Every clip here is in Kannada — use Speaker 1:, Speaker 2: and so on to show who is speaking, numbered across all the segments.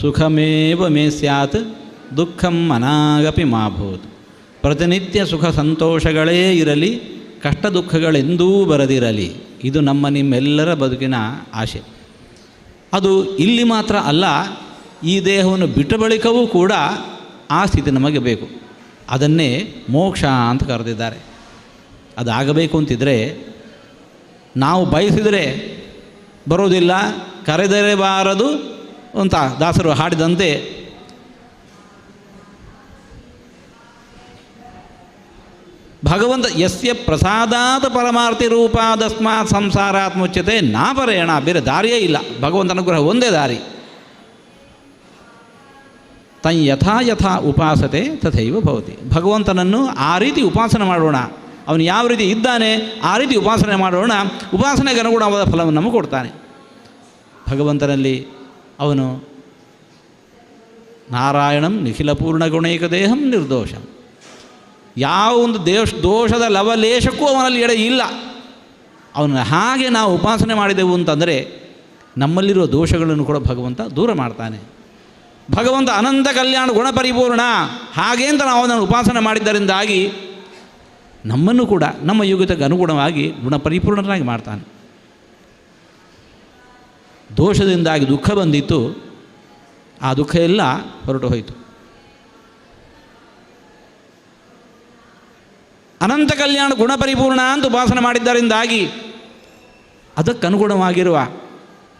Speaker 1: ಸುಖಮೇವ ಮೇ ಸ್ಯಾತ್? ದುಃಖಂ ಅನಾಗಪಿ ಮಾಭೂತ್ ಪ್ರತಿನಿತ್ಯ ಸುಖ ಸಂತೋಷಗಳೇ ಇರಲಿ, ಕಷ್ಟ ದುಃಖಗಳೆಂದೂ ಬರದಿರಲಿ. ಇದು ನಮ್ಮ ನಿಮ್ಮೆಲ್ಲರ ಬದುಕಿನ ಆಶೆ. ಅದು ಇಲ್ಲಿ ಮಾತ್ರ ಅಲ್ಲ, ಈ ದೇಹವನ್ನು ಬಿಟ್ಟ ಬಳಿಕವೂ ಕೂಡ ಆ ಸ್ಥಿತಿ ನಮಗೆ ಬೇಕು. ಅದನ್ನೇ ಮೋಕ್ಷ ಅಂತ ಕರೆದಿದ್ದಾರೆ. ಅದಾಗಬೇಕು ಅಂತಿದ್ರೆ, ನಾವು ಬಯಸಿದರೆ ಬರೋದಿಲ್ಲ ಕರೆದರೆ ಬಾರದು ಅಂತ ದಾಸರು ಹಾಡಿದಂತೆ ಭಗವಂತ ಯಸ್ಯ ಪ್ರಸಾದಾದ ಪರಮಾರ್ಥಿ ರೂಪಾದಸ್ಮಾತ್ ಸಂಸಾರಾತ್ಮುಚ್ಯತೆ ನಾಪರೇಣ ಬೇರೆ ದಾರಿಯೇ ಇಲ್ಲ. ಭಗವಂತ ಅನುಗ್ರಹ ಒಂದೇ ದಾರಿ. ತನ್ ಯಥಾ ಯಥಾ ಉಪಾಸತೆ ತಥೈವ ಭವತಿ. ಭಗವಂತನನ್ನು ಆ ರೀತಿ ಉಪಾಸನೆ ಮಾಡೋಣ. ಅವನು ಯಾವ ರೀತಿ ಇದ್ದಾನೆ, ಆ ರೀತಿ ಉಪಾಸನೆ ಮಾಡೋಣ. ಉಪಾಸನೆಗೆ ಅನುಗುಣವಾದ ಫಲವನ್ನು ನಮಗೆ ಕೊಡ್ತಾನೆ. ಭಗವಂತನಲ್ಲಿ ಅವನು, ನಾರಾಯಣಂ ನಿಖಿಲ ಪೂರ್ಣ ಗುಣೈಕ ದೇಹಂ ನಿರ್ದೋಷಂ. ಯಾವ ಒಂದು ದೇಶ, ದೋಷದ ಲವಲೇಶಕ್ಕೂ ಅವನಲ್ಲಿ ಎಡೆ ಇಲ್ಲ. ಅವನ ಹಾಗೆ ನಾವು ಉಪಾಸನೆ ಮಾಡಿದೆವು ಅಂತಂದರೆ, ನಮ್ಮಲ್ಲಿರುವ ದೋಷಗಳನ್ನು ಕೂಡ ಭಗವಂತ ದೂರ ಮಾಡ್ತಾನೆ. ಭಗವಂತ ಅನಂತ ಕಲ್ಯಾಣ ಗುಣಪರಿಪೂರ್ಣ ಹಾಗೆ ಅಂತ ನಾವು ಅವನನ್ನು ಉಪಾಸನೆ ಮಾಡಿದ್ದರಿಂದಾಗಿ ನಮ್ಮನ್ನು ಕೂಡ, ನಮ್ಮ ಯುಗತೆಗೆ ಅನುಗುಣವಾಗಿ ಗುಣಪರಿಪೂರ್ಣನಾಗಿ ಮಾಡ್ತಾನೆ. ದೋಷದಿಂದಾಗಿ ದುಃಖ ಬಂದಿತ್ತು, ಆ ದುಃಖ ಎಲ್ಲ ಹೊರಟು ಹೋಯಿತು. ಅನಂತ ಕಲ್ಯಾಣ ಗುಣಪರಿಪೂರ್ಣ ಅಂತ ಉಪಾಸನೆ ಮಾಡಿದ್ದರಿಂದಾಗಿ ಅದಕ್ಕನುಗುಣವಾಗಿರುವ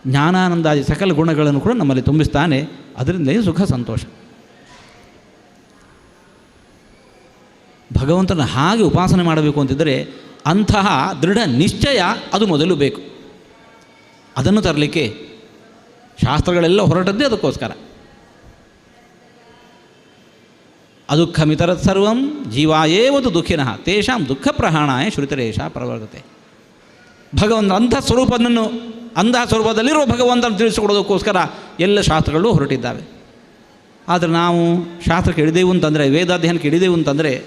Speaker 1: ಜ್ಞಾನಾನಂದಾದಿ ಸಕಲ ಗುಣಗಳನ್ನು ಕೂಡ ನಮ್ಮಲ್ಲಿ ತುಂಬಿಸ್ತಾನೆ ಅದರಿಂದಲೇ ಸುಖ ಸಂತೋಷ. ಭಗವಂತನ ಹಾಗೆ ಉಪಾಸನೆ ಮಾಡಬೇಕು ಅಂತಿದ್ದರೆ ಅಂತಹ ದೃಢ ನಿಶ್ಚಯ ಅದು ಮೊದಲು ಬೇಕು. ಅದನ್ನು ತರಲಿಕ್ಕೆ ಶಾಸ್ತ್ರಗಳೆಲ್ಲ ಹೊರಟದ್ದೇ ಅದಕ್ಕೋಸ್ಕರ. ಅದುಃಖಮಿತರತ್ ಸರ್ವಂ ಜೀವಾಯೇವದು ದುಃಖಿನಃ, ತೇಷಾಂ ದುಃಖ ಪ್ರಹಾಣಾಯ ಶ್ರುತಿರೇಶ ಪ್ರವರ್ತತೆ ಭಗವಂತ ಅಂಥ ಸ್ವರೂಪವನ್ನು ಅಂಧ ಸ್ವರೂಪದಲ್ಲಿರುವ ಭಗವಂತನ ತಿಳಿಸಿಕೊಡೋದಕ್ಕೋಸ್ಕರ ಎಲ್ಲ ಶಾಸ್ತ್ರಗಳು ಹೊರಟಿದ್ದಾವೆ. ಆದರೆ ನಾವು ಶಾಸ್ತ್ರಕ್ಕೆ ಹಿಡಿದೆವು ಅಂತಂದರೆ ವೇದಾಧ್ಯಯನಕ್ಕೆ ಹಿಡಿದೆವು ಅಂತಂದರೆ,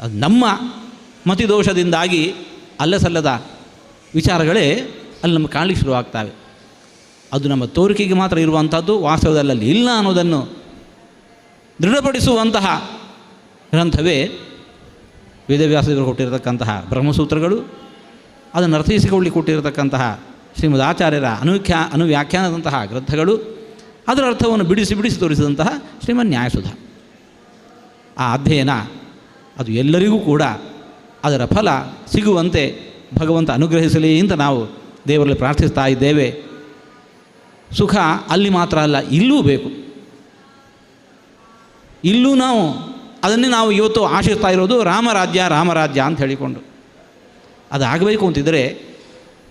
Speaker 1: ಅದು ನಮ್ಮ ಮತಿದೋಷದಿಂದಾಗಿ ಅಲ್ಲಸಲ್ಲದ ವಿಚಾರಗಳೇ ಅಲ್ಲಿ ನಮ್ಮ ಕಾಣಲಿಕ್ಕೆ ಶುರುವಾಗ್ತವೆ. ಅದು ನಮ್ಮ ತೋರಿಕೆಗೆ ಮಾತ್ರ ಇರುವಂಥದ್ದು ವಾಸ್ತವದಲ್ಲಿ ಇಲ್ಲ ಅನ್ನೋದನ್ನು ದೃಢಪಡಿಸುವಂತಹ ಗ್ರಂಥವೇ ವೇದವ್ಯಾಸದೇವರು ಕೊಟ್ಟಿರತಕ್ಕಂತಹ ಬ್ರಹ್ಮಸೂತ್ರಗಳು, ಅದನ್ನು ಅರ್ಥೈಸಿಕೊಳ್ಳಿ ಕೊಟ್ಟಿರತಕ್ಕಂತಹ ಶ್ರೀಮದ್ ಆಚಾರ್ಯರ ಅನುಖ್ಯಾ, ಅನುವ್ಯಾಖ್ಯಾನದಂತಹ ಗ್ರಂಥಗಳು, ಅದರ ಅರ್ಥವನ್ನು ಬಿಡಿಸಿ ಬಿಡಿಸಿ ತೋರಿಸಿದಂತಹ ಶ್ರೀಮನ್ ನ್ಯಾಯಸುಧ. ಆ ಅಧ್ಯಯನ ಅದು ಎಲ್ಲರಿಗೂ ಕೂಡ ಅದರ ಫಲ ಸಿಗುವಂತೆ ಭಗವಂತ ಅನುಗ್ರಹಿಸಲಿ ಅಂತ ನಾವು ದೇವರಲ್ಲಿ ಪ್ರಾರ್ಥಿಸ್ತಾ ಇದ್ದೇವೆ. ಸುಖ ಅಲ್ಲಿ ಮಾತ್ರ ಅಲ್ಲ, ಇಲ್ಲೂ ಬೇಕು. ಇಲ್ಲೂ ನಾವು ಅದನ್ನೇ ನಾವು ಇವತ್ತು ಆಶಿಸ್ತಾ ಇರೋದು ರಾಮರಾಜ್ಯ ರಾಮರಾಜ್ಯ ಅಂತ ಹೇಳಿಕೊಂಡು. ಅದಾಗಬೇಕು ಅಂತಿದ್ದರೆ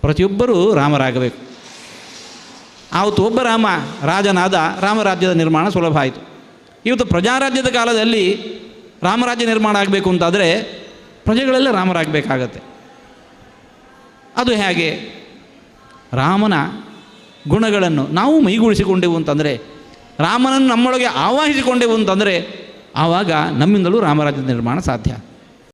Speaker 1: ಪ್ರತಿಯೊಬ್ಬರೂ ರಾಮರಾಗಬೇಕು. ಆವತ್ತು ಒಬ್ಬ ರಾಮ, ರಾಜನಾದ ರಾಮರಾಜ್ಯದ ನಿರ್ಮಾಣ ಸುಲಭ ಆಯಿತು. ಇವತ್ತು ಪ್ರಜಾರಾಜ್ಯದ ಕಾಲದಲ್ಲಿ ರಾಮರಾಜ್ಯ ನಿರ್ಮಾಣ ಆಗಬೇಕು ಅಂತಾದರೆ ಪ್ರಜೆಗಳೆಲ್ಲ ರಾಮರಾಗಬೇಕಾಗತ್ತೆ. ಅದು ಹೇಗೆ? ರಾಮನ ಗುಣಗಳನ್ನು ನಾವು ಮೈಗೂಡಿಸಿಕೊಂಡೆವು ಅಂತಂದರೆ ರಾಮನನ್ನು ನಮ್ಮೊಳಗೆ ಆವಾಹಿಸಿಕೊಂಡೆವು ಅಂತಂದರೆ ಆವಾಗ ನಮ್ಮಿಂದಲೂ ರಾಮರಾಜ್ಯದ ನಿರ್ಮಾಣ ಸಾಧ್ಯ.